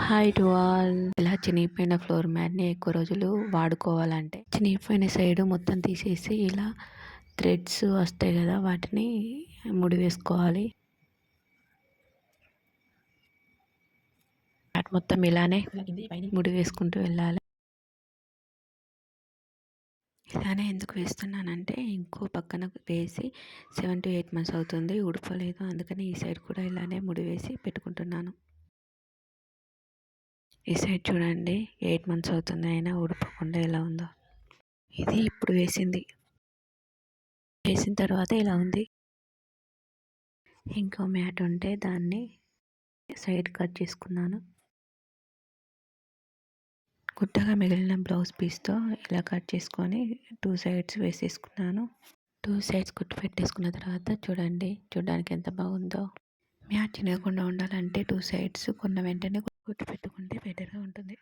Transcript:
Hi to all ఇలా చినిగిపోయిన floor matinee ఎక్కువ రోజులు వాడుకోవాలంటే చినిగిపోయిన సైడ్ మొత్తం తీసేసి ఇలా థ్రెడ్స్ వస్తాయి కదా వాటిని ముడి వేసుకోవాలి. మ్యాట్ మొత్తం ఇలానే ముడి వేసుకుంటూ వెళ్ళాలి. ఇలానే ఎందుకు వేస్తున్నానంటే ఇంకో పక్కన వేసి సెవెన్ టు ఎయిట్ మంత్స్ అవుతుంది ఉడపలేదు అందుకని ఈ సైడ్ కూడా ఇలానే ముడి వేసి పెట్టుకుంటున్నాను. ఈ సైడ్ చూడండి ఎయిట్ మంత్స్ అవుతుంది అయినా ఊడిపోకుండా ఎలా ఉందో. ఇది ఇప్పుడు వేసింది. వేసిన తర్వాత ఇలా ఉంది. ఇంకో మ్యాట్ ఉంటే దాన్ని సైడ్ కట్ చేసుకున్నాను. గుట్టగా మిగిలిన బ్లౌజ్ పీస్తో ఇలా కట్ చేసుకొని టూ సైడ్స్ వేసేసుకున్నాను. టూ సైడ్స్ కుట్టు పెట్టేసుకున్న తర్వాత చూడండి చూడడానికి ఎంత బాగుందో. మ్యాచ్ లేకుండా ఉండాలంటే టూ సైడ్స్ కొన్న వెంటనే కుట్టు పెట్టుకుంటే బెటర్గా ఉంటుంది.